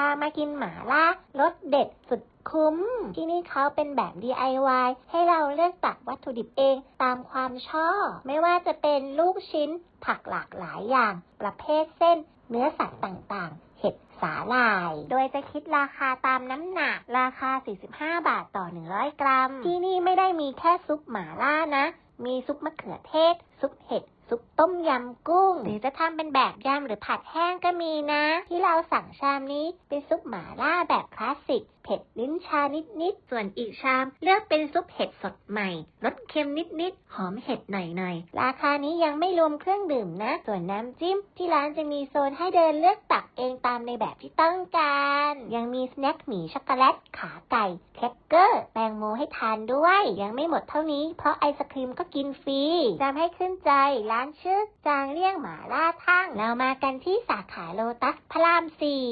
พามากินหมาล่ารสเด็ดสุดคุ้ม ที่นี่เขาเป็นแบบ DIY ให้เราเลือกตักวัตถุดิบเองตามความชอบ ไม่ว่าจะเป็นลูกชิ้น ผักหลากหลายอย่าง ประเภทเส้น เนื้อสัตว์ต่างๆ เห็ดสาหร่าย โดยจะคิดราคาตามน้ำหนัก ราคา 45 บาทต่อ 100 กรัม ที่นี่ไม่ได้มีแค่ซุปหมาล่านะ มีซุปมะเขือเทศ ซุปเห็ด ซุปต้มยำกุ้ง หรือจะทำเป็นแบบยำหรือผัดแห้งก็มีนะ ที่เราสั่งชามนี้เป็นซุปหมาล่าแบบคลาสสิก เผ็ดลิ้นชานิดๆ ส่วนอีกชาม เลือกเป็นซุปเห็ดสดใหม่ รสเค็มนิดๆ หอมเห็ดหน่อยๆ ราคานี้ยังไม่รวมเครื่องดื่มนะ ส่วนน้ำจิ้ม ที่ร้านจะมีโซนให้เดินเลือกตักเองตามในแบบที่ต้องการ ยังมีสแน็คหมีช็อกโกแลต ขาไก่แครกเกอร์แตงโมให้ทานด้วย ยังไม่หมดเท่านี้ เพราะไอศครีมก็กินฟรีจำให้ขึ้นใจร้านชื่อจางเลี่ยงหมาล่าทั่งเรามากันที่สาขาโลตัสพระรามสี่